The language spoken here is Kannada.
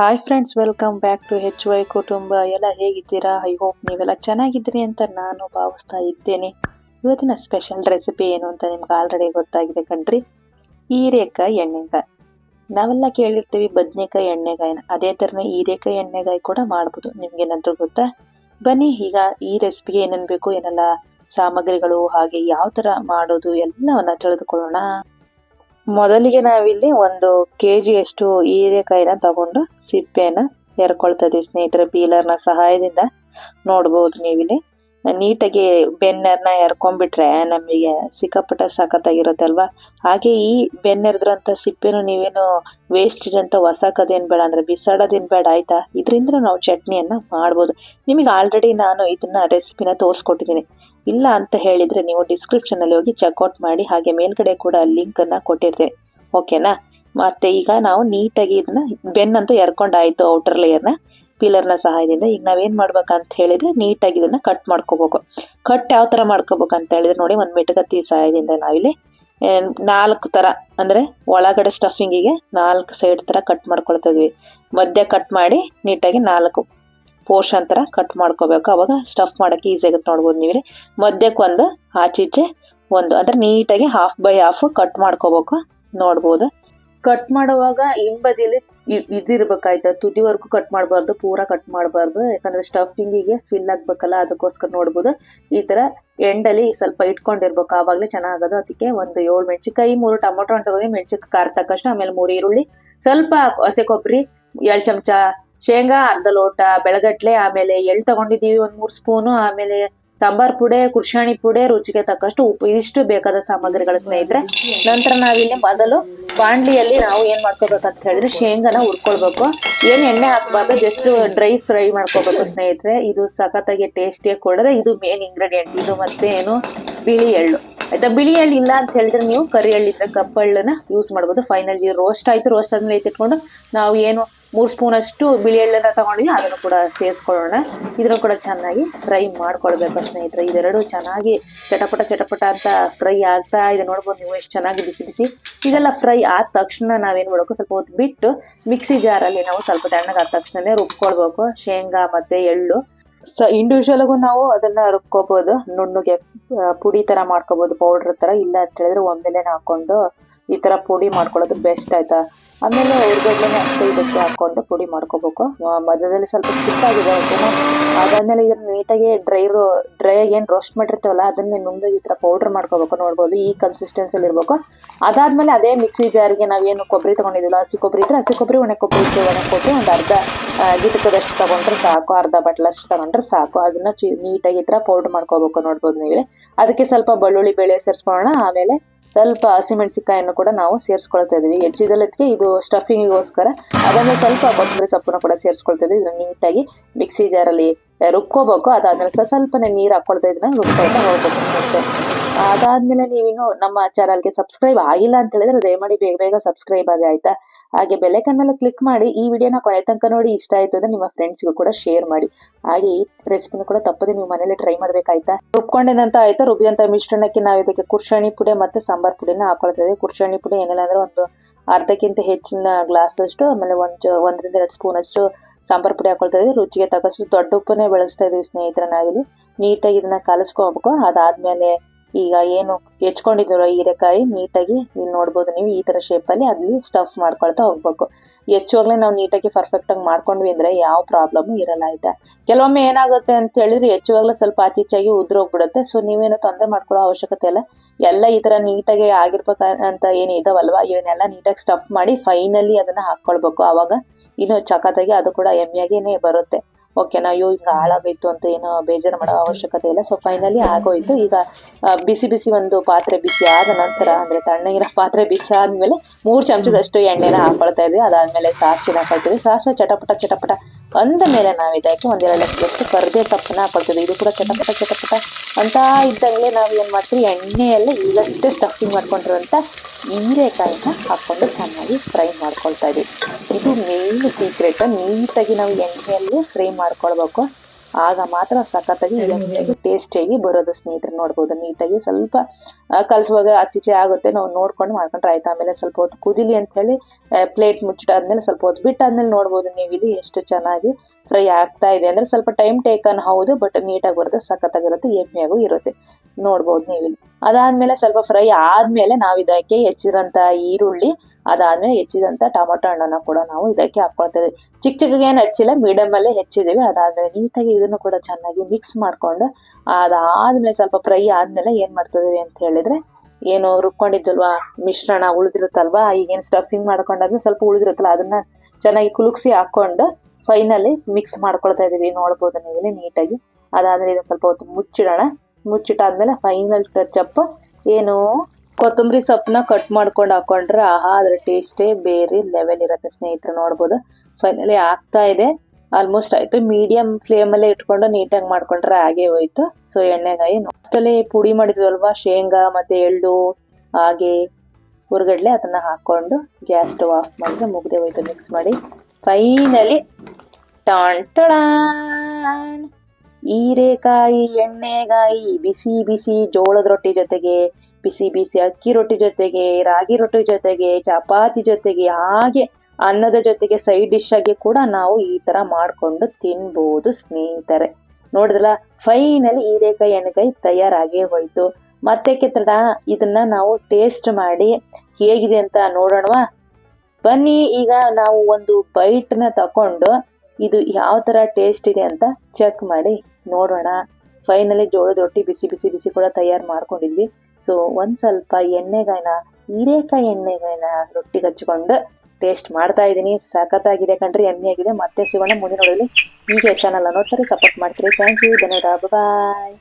Hi friends welcome back to H Y ಕುಟುಂಬ ಎಲ್ಲ ಹೇಗಿದ್ದೀರಾ? ಐ ಹೋಪ್ ನೀವೆಲ್ಲ ಚೆನ್ನಾಗಿದ್ದೀರಿ ಅಂತ ನಾನು ಭಾವಿಸ್ತಾ ಇದ್ದೇನೆ. ಇವತ್ತಿನ ಸ್ಪೆಷಲ್ ರೆಸಿಪಿ ಏನು ಅಂತ ನಿಮ್ಗೆ ಆಲ್ರೆಡಿ ಗೊತ್ತಾಗಿದೆ ಕಣ್ರಿ. ಹೀರೆಕಾಯಿ ಎಣ್ಣೆಗಾಯಿ. ನಾವೆಲ್ಲ ಕೇಳಿರ್ತೀವಿ ಬದನೆಕಾಯಿ ಎಣ್ಣೆಗಾಯಿನ. ಅದೇ ಥರನೇ ಹೀರೆಕಾಯಿ ಎಣ್ಣೆಗಾಯಿ ಕೂಡ ಮಾಡ್ಬೋದು. ನಿಮ್ಗೇನಾದರೂ ಗೊತ್ತಾ? ಬನ್ನಿ, ಈಗ ಈ ರೆಸಿಪಿಗೆ ಏನೇನು ಬೇಕು, ಏನೆಲ್ಲ ಸಾಮಗ್ರಿಗಳು, ಹಾಗೆ ಯಾವ ಥರ ಮಾಡೋದು, ಎಲ್ಲವನ್ನ ತಿಳಿದುಕೊಳ್ಳೋಣ. ಮೊದಲಿಗೆ ನಾವಿಲ್ಲಿ ಒಂದು ಕೆ ಜಿಯಷ್ಟು ಹೀರೆಕಾಯಿನ ತಗೊಂಡು ಸಿಪ್ಪೆನ ಎರ್ಕೊಳ್ತಾ ಇದೀವಿ ಸ್ನೇಹಿತರೆ ಬೀಲರ್ನ ಸಹಾಯದಿಂದ ನೋಡ್ಬೋದು ನೀವಿಲ್ಲಿ. ನೀಟಾಗಿ ಬೆನ್ನರ್ನ ಎರ್ಕೊಂಡ್ಬಿಟ್ರೆ ನಮಗೆ ಸಿಕ್ಕಾಪಟ್ಟೆ ಸಖತ್ತಾಗಿರುತ್ತೆ ಅಲ್ವಾ ಹಾಗೆ ಈ ಬೆನ್ನೆರೆದ್ರಂಥ ಸಿಪ್ಪೆನು ನೀವೇನು ವೇಸ್ಟ್ ಅಂತ ಹೊಸಾಕೋದೇನು ಬೇಡ ಅಂದರೆ ಬಿಸಾಡೋದೇನು ಬೇಡ ಆಯ್ತಾ? ಇದರಿಂದ ನಾವು ಚಟ್ನಿಯನ್ನು ಮಾಡ್ಬೋದು. ನಿಮಗೆ ಆಲ್ರೆಡಿ ನಾನು ಇದನ್ನ ರೆಸಿಪಿನ ತೋರಿಸ್ಕೊಟ್ಟಿದ್ದೀನಿ. ಇಲ್ಲ ಅಂತ ಹೇಳಿದರೆ ನೀವು ಡಿಸ್ಕ್ರಿಪ್ಷನಲ್ಲಿ ಹೋಗಿ ಚೆಕ್ಔಟ್ ಮಾಡಿ, ಹಾಗೆ ಮೇಲ್ಗಡೆ ಕೂಡ ಲಿಂಕನ್ನು ಕೊಟ್ಟಿರ್ತೀನಿ. ಓಕೆನಾ ಮತ್ತೆ ಈಗ ನಾವು ನೀಟಾಗಿ ಇದನ್ನ ಬೆನ್ನಂತೂ ಎರ್ಕೊಂಡಾಯ್ತು ಔಟರ್ ಲೇಯರ್ನ ಪೀಲರ್ನ ಸಹಾಯದಿಂದ ಈಗ ನಾವೇನು ಅಂತ ಹೇಳಿದ್ರೆ ನೀಟಾಗಿ ಇದನ್ನ ಕಟ್ ಮಾಡ್ಕೋಬೇಕು. ಕಟ್ ಯಾವ ಥರ ಮಾಡ್ಕೋಬೇಕು ಅಂತ ಹೇಳಿದ್ರೆ ನೋಡಿ ಒಂದು ಮೆಟಗತ್ತಿ ಸಹಾಯದಿಂದ ನಾವಿಲ್ಲಿ ನಾಲ್ಕು ಥರ ಅಂದರೆ ಒಳಗಡೆ ಸ್ಟಫಿಂಗಿಗೆ ನಾಲ್ಕು ಸೈಡ್ ಥರ ಕಟ್ ಮಾಡ್ಕೊಳ್ತಾ ಇದ್ವಿ ಮಧ್ಯ ಕಟ್ ಮಾಡಿ ನೀಟಾಗಿ ನಾಲ್ಕು ಪೋರ್ಷನ್ ಥರ ಕಟ್ ಮಾಡ್ಕೋಬೇಕು. ಅವಾಗ ಸ್ಟಫ್ ಮಾಡೋಕ್ಕೆ ಈಸಿ ಆಗುತ್ತೆ ನೋಡ್ಬೋದು ನೀವು ಮಧ್ಯಕ್ಕೆ ಒಂದು, ಆಚೀಚೆ ಒಂದು, ಅಂದರೆ ನೀಟಾಗಿ ಹಾಫ್ ಬೈ ಹಾಫ್ ಕಟ್ ಮಾಡ್ಕೋಬೇಕು ನೋಡ್ಬೋದು. ಕಟ್ ಮಾಡುವಾಗ ಹಿಂಬದಿಯಲ್ಲಿ ಇದಿರ್ಬೇಕಾಯ್ತು. ತುದಿವರೆಗೂ ಕಟ್ ಮಾಡಬಾರ್ದು, ಪೂರ ಕಟ್ ಮಾಡಬಾರ್ದು. ಯಾಕಂದ್ರೆ ಸ್ಟಫಿಂಗಿಗೆ ಫಿಲ್ ಆಗ್ಬೇಕಲ್ಲ, ಅದಕ್ಕೋಸ್ಕರ ನೋಡ್ಬೋದು. ಈ ತರ ಎಂಡಲ್ಲಿ ಸ್ವಲ್ಪ ಇಟ್ಕೊಂಡಿರ್ಬೇಕು. ಆವಾಗಲೇ ಚೆನ್ನಾಗೋದು. ಅದಕ್ಕೆ ಒಂದು ಏಳು ಮೆಣಸಿನ್ಕಾಯಿ, ಮೂರು ಟೊಮೊಟೊ ಅಂತ ಹೋಗಿ ಮೆಣಸಿನ್ಕಾಯಿ ಖಾರ ತಕ್ಕಷ್ಟು ಆಮೇಲೆ ಮೂರು ಈರುಳ್ಳಿ, ಸ್ವಲ್ಪ ಹಸಿ ಕೊಬ್ಬರಿ ಎರಡು ಚಮಚ ಶೇಂಗಾ, ಅರ್ಧ ಲೋಟ ಬೆಳಗಟ್ಲೆ, ಆಮೇಲೆ ಎಳ್ಳು ತಗೊಂಡಿದ್ದೀವಿ ಒಂದು ಮೂರು ಸ್ಪೂನು ಆಮೇಲೆ ಸಾಂಬಾರ್ ಪುಡೆ, ಕುರ್ಶಾಣಿ ಪುಡೆ, ರುಚಿಗೆ ತಕ್ಕಷ್ಟು ಉಪ್ಪು ಇಷ್ಟು ಬೇಕಾದ ಸಾಮಗ್ರಿಗಳ ಸ್ನೇಹಿತರೆ. ನಂತರ ನಾವಿಲ್ಲಿ ಮೊದಲು ಬಾಂಡ್ಲಿಯಲ್ಲಿ ನಾವು ಏನ್ ಮಾಡ್ಕೋಬೇಕಂತ ಹೇಳಿದ್ರೆ ಶೇಂಗಾನ ಹುರ್ಕೊಳ್ಬೇಕು. ಏನ್ ಎಣ್ಣೆ ಹಾಕಬಾರ್ದು ಜಸ್ಟ್ ಡ್ರೈ ಫ್ರೈ ಮಾಡ್ಕೋಬೇಕು ಸ್ನೇಹಿತರೆ. ಇದು ಸಖತ್ತಾಗಿ ಟೇಸ್ಟಿಯಾಗಿ ಕೊಡದೆ ಇದು ಮೇನ್ ಇಂಗ್ರೀಡಿಯೆಂಟ್ ಇದು ಮತ್ತೆ ಏನು, ಬಿಳಿ ಎಳ್ಳು. ಆಯ್ತಾ, ಬಿಳಿ ಹಳ್ಳಿ ಇಲ್ಲ ಅಂತ ಹೇಳಿದ್ರೆ ನೀವು ಕರಿ ಹಳ್ಳಿ ಇದ್ರೆ ಕಪ್ಪಳ್ಳನ್ನ ಯೂಸ್ ಮಾಡ್ಬೋದು. ಫೈನಲ್ ರೋಸ್ಟ್ ಆಯ್ತು ರೋಸ್ಟ್ ಆದ್ಮೇಲೆ ಎತ್ತಿಟ್ಕೊಂಡು ನಾವು ಏನು ಮೂರು ಸ್ಪೂನ್ ಅಷ್ಟು ಬಿಳಿ ಎಳ್ಳನ್ನ ತಗೊಂಡಿದ್ವಿ, ಅದನ್ನು ಕೂಡ ಸೇರಿಸ್ಕೊಳ್ಳೋಣ. ಇದನ್ನು ಕೂಡ ಚೆನ್ನಾಗಿ ಫ್ರೈ ಮಾಡ್ಕೊಳ್ಬೇಕು ಸ್ನೇಹಿತರೆ. ಇದೆರಡು ಚೆನ್ನಾಗಿ ಚಟಪಟ ಚಟಪಟ ಅಂತ ಫ್ರೈ ಆಗ್ತಾ ಇದೆ. ನೋಡ್ಬೋದು ನೀವು ಎಷ್ಟು ಚೆನ್ನಾಗಿ ಬಿಸಿ ಬಿಸಿ. ಇದೆಲ್ಲ ಫ್ರೈ ಆದ ತಕ್ಷಣ ನಾವೇನು ಮಾಡಬೇಕು? ಸ್ವಲ್ಪ ಹೊತ್ತು ಬಿಟ್ಟು ಮಿಕ್ಸಿ ಜಾರಲ್ಲಿ ನಾವು ಸ್ವಲ್ಪ ತಣ್ಣಗಾದ ತಕ್ಷಣನೇ ರುಬ್ಕೊಳ್ಬೇಕು. ಶೇಂಗಾ, ಮತ್ತೆ ಎಳ್ಳು. ಸೊ ಇಂಡಿವಿಜುವಲ್ಗೂ ನಾವು ಅದನ್ನ ರುಬ್ಕೋಬಹುದು ನುಣ್ಣಗೆ ಪುಡಿ ತರ ಮಾಡ್ಕೋಬಹುದು ಪೌಡರ್ ತರ ಇಲ್ಲ ಅಂತ ಹೇಳಿದ್ರೆ ಒಮ್ಮೆಲೆ ಹಾಕೊಂಡು ಈ ಥರ ಪುಡಿ ಮಾಡ್ಕೊಳ್ಳೋದು ಬೆಸ್ಟ್ ಆಯ್ತಾ? ಆಮೇಲೆ ಉರ್ಗಡ್ಲೆನೆ ಅಷ್ಟೇ ಇದಕ್ಕೆ ಹಾಕ್ಕೊಂಡು ಪುಡಿ ಮಾಡ್ಕೋಬೇಕು. ಮಧ್ಯದಲ್ಲಿ ಸ್ವಲ್ಪ ಸ್ಟಿಕ್ ಆಗಿದೆ ಓಕೆನಾ ಅದಾದ್ಮೇಲೆ ಇದನ್ನು ನೀಟಾಗಿ ಡ್ರೈ ರೋ ಡ್ರೈ ಏನು ರೋಸ್ಟ್ ಮಾಡಿರ್ತೀವಲ್ಲ, ಅದನ್ನೇ ನುಣ್ಣಗೆ ಈ ಥರ ಪೌಡ್ರ್ ಮಾಡ್ಕೋಬೇಕು. ನೋಡ್ಬೋದು ಈ ಕನ್ಸಿಸ್ಟೆನ್ಸಲ್ಲಿ ಇರಬೇಕು. ಅದಾದಮೇಲೆ ಅದೇ ಮಿಕ್ಸಿ ಜಾರಿಗೆ ನಾವೇನು ಕೊಬ್ಬರಿ ತಗೊಂಡಿದ್ವಲ್ಲ ಹಸಿ ಕೊಬ್ಬರಿ ಇದ್ದರೆ ಹಸಿ ಕೊಬ್ಬರಿ, ಒಣ ಕೊಬ್ಬರಿ ಇತ್ತು ಒಣ ಕೊಬ್ಬರಿ ಒಂದು ಅರ್ಧ ಗಿಟಕದಷ್ಟು ತಗೊಂಡ್ರೆ ಸಾಕು, ಅರ್ಧ ಬಟ್ಲಷ್ಟು ತೊಗೊಂಡ್ರೆ ಸಾಕು. ಅದನ್ನು ಚಿ, ನೀಟಾಗಿ ಈ ಥರ ಪೌಡ್ರ್ ಮಾಡ್ಕೋಬೇಕು ನೋಡ್ಬೋದು ನೀವೇ. ಅದಕ್ಕೆ ಸ್ವಲ್ಪ ಬೆಳ್ಳುಳ್ಳಿ, ಬೇಳೆ ಸೇರಿಸ್ಕೊಳ್ಳೋಣ. ಆಮೇಲೆ ಸ್ವಲ್ಪ ಹಸಿಮೆಣಸಿಕಾಯನ್ನು ಕೂಡ ನಾವು ಸೇರಿಸ್ಕೊಳ್ತಾ ಇದ್ದೀವಿ. ಹೆಚ್ಚಿದಲ್ಲದಕ್ಕೆ ಇದು ಸ್ಟಫಿಂಗಿಗೋಸ್ಕರ ಅದನ್ನು ಸ್ವಲ್ಪ ಕೊತ್ತಂಬರಿ ಸೊಪ್ಪನ್ನು ಕೂಡ ಸೇರಿಸ್ಕೊಳ್ತಾ ಇದ್ದೀವಿ. ಇದನ್ನು ನೀಟಾಗಿ ಮಿಕ್ಸಿ ಜಾರಲ್ಲಿ ರುಬ್ಕೋಬೇಕು. ಅದಾದ್ಮೇಲೆ ಸ್ವಲ್ಪ ಸ್ವಲ್ಪನೇ ನೀರು ಹಾಕ್ಕೊಳ್ತಾ ಇದನ್ನ ರುಬ್ಕೊಳ್ತಾ ಹೋಗ್ಬೇಕು ಅದಾದ್ಮೇಲೆ ನೀವಿನ್ನು ನಮ್ಮ ಚಾನಲ್ಗೆ ಸಬ್ಸ್ಕ್ರೈಬ್ ಆಗಿಲ್ಲ ಅಂತ ಹೇಳಿದ್ರೆ ದಯಮಾಡಿ ಬೇಗ ಬೇಗ ಸಬ್ಸ್ಕ್ರೈಬ್ ಆಗಿ ಆಯ್ತಾ? ಹಾಗೆ ಬೆಲೆಕನ್ ಮೇಲೆ ಕ್ಲಿಕ್ ಮಾಡಿ ಈ ವಿಡಿಯೋನ ಕೊನೆ ತನಕ ನೋಡಿ ಇಷ್ಟ ಆಯ್ತು ಅಂದ್ರೆ ನಿಮ್ಮ ಫ್ರೆಂಡ್ಸ್ಗೂ ಕೂಡ ಶೇರ್ ಮಾಡಿ. ಹಾಗೆ ಈ ರೆಸಿಪಿನ ಕೂಡ ತಪ್ಪದೆ ನೀವು ಮನೇಲಿ ಟ್ರೈ ಮಾಡ್ಬೇಕಾಯ್ತಾ? ರುಬ್ಕೊಂಡಿದಂತ ಆಯ್ತಾ? ರುಬ್ಬಿದಂತ ಮಿಶ್ರಣಕ್ಕೆ ನಾವು ಇದಕ್ಕೆ ಕುರ್ಷಾಣಿ ಪುಡಿ ಮತ್ತೆ ಸಾಂಬಾರ್ ಪುಡಿನ ಹಾಕೊಳ್ತಾ ಕುರ್ಷಾಣಿ ಪುಡಿ ಏನಿಲ್ಲ ಅಂದ್ರೆ ಒಂದು ಅರ್ಧಕ್ಕಿಂತ ಹೆಚ್ಚಿನ ಗ್ಲಾಸ್ ಅಷ್ಟು ಆಮೇಲೆ ಒಂದು ಒಂದರಿಂದ ಎರಡು ಸ್ಪೂನ್ ಅಷ್ಟು ಸಾಂಬಾರ್ ಪುಡಿ ಹಾಕೊಳ್ತಾ ಇದ್ವಿ ರುಚಿಗೆ ತಕ್ಕಷ್ಟು ದೊಡ್ಡ ಉಪ್ಪನ್ನೇ ಬೆಳೆಸ್ತಾ ಇದೀವಿ ಸ್ನೇಹಿತರೆ ನಾವಿಲ್ಲಿ. ನೀಟಾಗಿ ಇದನ್ನ ಕಲಸ್ಕೋಬೇಕು. ಅದಾದ್ಮೇಲೆ ಈಗ ಏನು ಹೆಚ್ಕೊಂಡಿದ್ರು ಹೀರೆಕಾಯಿ ನೀಟಾಗಿ ಇಲ್ಲಿ ನೋಡ್ಬೋದು ನೀವು ಈ ಥರ ಶೇಪಲ್ಲಿ ಅಲ್ಲಿ ಸ್ಟಫ್ ಮಾಡ್ಕೊಳ್ತಾ ಹೋಗ್ಬೇಕು. ಹೆಚ್ಚುವಾಗಲೇ ನಾವು ನೀಟಾಗಿ ಪರ್ಫೆಕ್ಟಾಗಿ ಮಾಡ್ಕೊಂಡ್ವಿ ಅಂದರೆ ಯಾವ ಪ್ರಾಬ್ಲಮ್ ಇರಲ್ಲ ಆಯ್ತಾ? ಕೆಲವೊಮ್ಮೆ ಏನಾಗುತ್ತೆ ಅಂತ ಹೇಳಿದ್ರೆ ಹೆಚ್ಚುವಾಗಲೇ ಸ್ವಲ್ಪ ಆಚೀಚಾಗಿ ಉದ್ರೋಗ್ಬಿಡುತ್ತೆ. ಸೊ ನೀವೇನು ತೊಂದರೆ ಮಾಡ್ಕೊಳ್ಳೋ ಅವಶ್ಯಕತೆ ಇಲ್ಲ. ಎಲ್ಲ ಈ ಥರ ನೀಟಾಗಿ ಆಗಿರ್ಬೇಕು ಅಂತ ಏನು ಇದಾವಲ್ವಾ? ಇವನ್ನೆಲ್ಲ ನೀಟಾಗಿ ಸ್ಟಫ್ ಮಾಡಿ ಫೈನಲಿ ಅದನ್ನ ಹಾಕ್ಕೊಳ್ಬೇಕು. ಆವಾಗ ಇನ್ನು ಚಕತಾಗಿ ಅದು ಕೂಡ ಎಮ್ಮೆಯಾಗೇ ಬರುತ್ತೆ. ಓಕೆನಾ ಅಯ್ಯೋ ಈಗ ಹಾಳಾಗೋಯ್ತು ಅಂತ ಏನೋ ಬೇಜಾರು ಮಾಡೋ ಅವಶ್ಯಕತೆ ಇಲ್ಲ. ಸೊ ಫೈನಲಿ ಆಗೋಯ್ತು. ಈಗ ಬಿಸಿ ಬಿಸಿ ಒಂದು ಪಾತ್ರೆ ಬಿಸಿ ಆದ ನಂತರ ಅಂದ್ರೆ ತಣ್ಣಗಿನ ಪಾತ್ರೆ ಬಿಸಿ ಆದ್ಮೇಲೆ ಮೂರು ಚಮಚದಷ್ಟು ಎಣ್ಣೆನ ಹಾಕೊಳ್ತಾ ಇದ್ವಿ. ಅದಾದ್ಮೇಲೆ ಸಾಸಿವೆ ಹಾಕೊಳ್ತೀವಿ. ಸಾಸಿವೆ ಚಟಪಟ ಚಟಪಟ ಅಂದ ಮೇಲೆ ನಾವು ಇದಕ್ಕೆ ಒಂದೆರಡು ಲಕ್ಷದಷ್ಟು ಕರ್ಬೇ ಸೊಪ್ಪನ್ನ ಹಾಕೊಳ್ತೀವಿ ಇದು ಕೂಡ ಚಟಪಟ ಚಟಪಟ ಅಂತ ಇದ್ದಾಗಲೇ ನಾವು ಏನು ಮಾಡ್ತೀವಿ? ಎಣ್ಣೆಯಲ್ಲೇ ಈಗಷ್ಟೇ ಸ್ಟಫಿಂಗ್ ಮಾಡ್ಕೊಂಡಿರುವಂಥ ಹೀರೆಕಾಯಿನ ಹಾಕ್ಕೊಂಡು ಚೆನ್ನಾಗಿ ಫ್ರೈ ಮಾಡ್ಕೊಳ್ತಾ ಇದೀವಿ. ಇದು ಮೇನ್ ಸೀಕ್ರೆಟ್ ನೀಟಾಗಿ ನಾವು ಎಣ್ಣೆಯಲ್ಲಿ ಫ್ರೈ ಮಾಡ್ಕೊಳ್ಬೇಕು. ಆಗ ಮಾತ್ರ ಸಖತ್ತಾಗಿ ಟೇಸ್ಟ್ ಟೇಸ್ಟಿಯಾಗಿ ಬರೋದು ಸ್ನೇಹಿತರೆ ನೋಡ್ಬೋದು. ನೀಟಾಗಿ ಸ್ವಲ್ಪ ಕಲಸುವಾಗ ಆಚೆ ಆಚೀಚೆ ಆಗುತ್ತೆ. ನಾವು ನೋಡ್ಕೊಂಡು ಮಾಡ್ಕೊಂಡ್ರೆ ಆಯ್ತು. ಆಮೇಲೆ ಸ್ವಲ್ಪ ಹೊತ್ತು ಕುದಿಲಿ ಅಂತ ಹೇಳಿ ಪ್ಲೇಟ್ ಮುಚ್ಚಿಟಾದ್ಮೇಲೆ ಸ್ವಲ್ಪ ಹೊತ್ತು ಬಿಟ್ಟಾದ್ಮೇಲೆ ನೋಡ್ಬೋದು ನೀವು ಇಲ್ಲಿ ಎಷ್ಟು ಚೆನ್ನಾಗಿ ಫ್ರೈ ಆಗ್ತಾ ಇದೆ. ಅಂದ್ರೆ ಸ್ವಲ್ಪ ಟೈಮ್ ಟೇಕನ್ ಹೌದು ಬಟ್ ನೀಟಾಗಿ ಬರುತ್ತೆ ಸಖತ್ತಾಗಿರುತ್ತೆ. ಎಮ್ಮೆಯಾಗೂ ಇರುತ್ತೆ. ನೋಡ್ಬೋದು ನೀವಿಲ್ಲಿ ಇಲ್ಲಿ ಅದಾದ್ಮೇಲೆ ಸ್ವಲ್ಪ ಫ್ರೈ ಆದ್ಮೇಲೆ ನಾವು ಇದಕ್ಕೆ ಹೆಚ್ಚಿದಂತ ಈರುಳ್ಳಿ ಅದಾದ್ಮೇಲೆ ಹೆಚ್ಚಿದಂತ ಟೊಮೊಟೊ ಹಣ್ಣನ್ನು ಕೂಡ ನಾವು ಇದಕ್ಕೆ ಹಾಕೊಳ್ತೇವೆ ಚಿಕ್ಕ ಚಿಕ್ಕಗೆ ಏನು ಹೆಚ್ಚಿಲ್ಲ ಮೀಡಿಯಮ್ ಅಲ್ಲೇ ಹೆಚ್ಚಿದೀವಿ. ಅದಾದ್ಮೇಲೆ ನೀಟಾಗಿ ಇದನ್ನು ಕೂಡ ಚೆನ್ನಾಗಿ ಮಿಕ್ಸ್ ಮಾಡ್ಕೊಂಡು, ಅದಾದ್ಮೇಲೆ ಸ್ವಲ್ಪ ಫ್ರೈ ಆದ್ಮೇಲೆ ಏನು ಮಾಡ್ತಿದೀವಿ ಅಂತ ಹೇಳಿದ್ರೆ, ಏನು ರುಬ್ಕೊಂಡಿದ್ವಲ್ವಾ, ಮಿಶ್ರಣ ಉಳಿದಿರುತ್ತಲ್ವಾ, ಈಗೇನು ಸ್ಟಫಿಂಗ್ ಮಾಡ್ಕೊಂಡಾದ್ರೆ ಸ್ವಲ್ಪ ಉಳಿದಿರುತ್ತಲ್ಲ, ಅದನ್ನ ಚೆನ್ನಾಗಿ ಕುಲುಕ್ಸಿ ಹಾಕೊಂಡು ಫೈನಲಿ ಮಿಕ್ಸ್ ಮಾಡ್ಕೊಳ್ತಾ ಇದೀವಿ. ನೋಡ್ಬೋದು ನೀವು ಇಲ್ಲಿ ನೀಟಾಗಿ. ಅದಾದ್ಮೇಲೆ ಇದನ್ನ ಸ್ವಲ್ಪ ಹೊತ್ತು ಮುಚ್ಚಿಡೋಣ. ಮುಚ್ಚಿಟ್ಟಾದ್ಮೇಲೆ ಫೈನಲ್ ಟಚ್ ಅಪ್ ಏನು ಕೊತ್ತಂಬರಿ ಸೊಪ್ಪನ್ನ ಕಟ್ ಮಾಡ್ಕೊಂಡು ಹಾಕೊಂಡ್ರೆ ಆಹಾ, ಅದ್ರ ಟೇಸ್ಟೇ ಬೇರೆ ಲೆವೆಲ್ ಇರುತ್ತೆ ಸ್ನೇಹಿತರೆ, ನೋಡ್ಬೋದು. ಫೈನಲಿ ಆಗ್ತಾ ಇದೆ. ಆಲ್ಮೋಸ್ಟ್ ಆಯಿತು. ಮೀಡಿಯಂ ಫ್ಲೇಮಲ್ಲೇ ಇಟ್ಕೊಂಡು ನೀಟಾಗಿ ಮಾಡ್ಕೊಂಡ್ರೆ ಹಾಗೆ ಹೋಯ್ತು. ಸೊ ಎಣ್ಣೆಗಾಯಿ ಅಷ್ಟಲ್ಲಿ ಪುಡಿ ಮಾಡಿದ್ವಲ್ವಾ? ಶೇಂಗಾ ಮತ್ತೆ ಎಳ್ಳು, ಹಾಗೆ ಹುರ್ಗಡ್ಲೆ ಅದನ್ನ ಹಾಕೊಂಡು ಗ್ಯಾಸ್ ಸ್ಟವ್ ಆಫ್ ಮಾಡಿದ್ರೆ ಮುಗ್ದೆ ಹೋಯ್ತು. ಮಿಕ್ಸ್ ಮಾಡಿ. ಫೈನಲಿ ಟಾಣ್ ಹೀರೆಕಾಯಿ ಎಣ್ಣೆಗಾಯಿ ಬಿಸಿ ಬಿಸಿ ಜೋಳದ ರೊಟ್ಟಿ ಜೊತೆಗೆ, ಬಿಸಿ ಬಿಸಿ ಅಕ್ಕಿ ರೊಟ್ಟಿ ಜೊತೆಗೆ, ರಾಗಿ ರೊಟ್ಟಿ ಜೊತೆಗೆ, ಚಪಾತಿ ಜೊತೆಗೆ, ಹಾಗೆ ಅನ್ನದ ಜೊತೆಗೆ ಸೈಡ್ ಡಿಶ್ ಆಗಿ ಕೂಡ ನಾವು ಈ ತರ ಮಾಡ್ಕೊಂಡು ತಿನ್ಬೋದು ಸ್ನೇಹಿತರೆ. ನೋಡಿದ್ರಲ್ಲ ಫೈನಲಿ ಹೀರೆಕಾಯಿ, ಎಣ್ಣೆಕಾಯಿ ತಯಾರಾಗೇ ಹೋಯ್ತು. ಮತ್ತೆ ಕೆತ್ತಡ ಇದನ್ನ ನಾವು ಟೇಸ್ಟ್ ಮಾಡಿ ಹೇಗಿದೆ ಅಂತ ನೋಡೋಣವಾ? ಬನ್ನಿ, ಈಗ ನಾವು ಒಂದು ಬೈಟ್ನ ತಕೊಂಡು ಇದು ಯಾವ ತರ ಟೇಸ್ಟ್ ಇದೆ ಅಂತ ಚೆಕ್ ಮಾಡಿ. ನೋಡೋಣ. ಫೈನಲಿ ಜೋಳದ ರೊಟ್ಟಿ ಬಿಸಿ ಬಿಸಿ ಬಿಸಿ ಕೂಡ ತಯಾರು ಮಾಡ್ಕೊಂಡಿದ್ವಿ. ಸೊ ಒಂದು ಸ್ವಲ್ಪ ಎಣ್ಣೆಗಾಯಿನ ಹೀರೆಕಾಯಿ ಎಣ್ಣೆಗಾಯಿನ ರೊಟ್ಟಿಗೆ ಹಚ್ಕೊಂಡು ಟೇಸ್ಟ್ ಮಾಡ್ತಾ ಇದ್ದೀನಿ. ಸಖತ್ತಾಗಿದೆ ಕಣ್ರಿ ಎಣ್ಣೆ ಆಗಿದೆ ಮತ್ತೆ ಸಿಗೋಣ ಮುಂದಿನ ನೋಡಲಿ ಹೀಗೆ ಚಾನಲ್ ನೋಡ್ತಾರೆ ಸಪೋರ್ಟ್ ಮಾಡ್ತೀರಿ. ಥ್ಯಾಂಕ್ ಯು ಧನ್ಯವಾದ ಬಾಯ್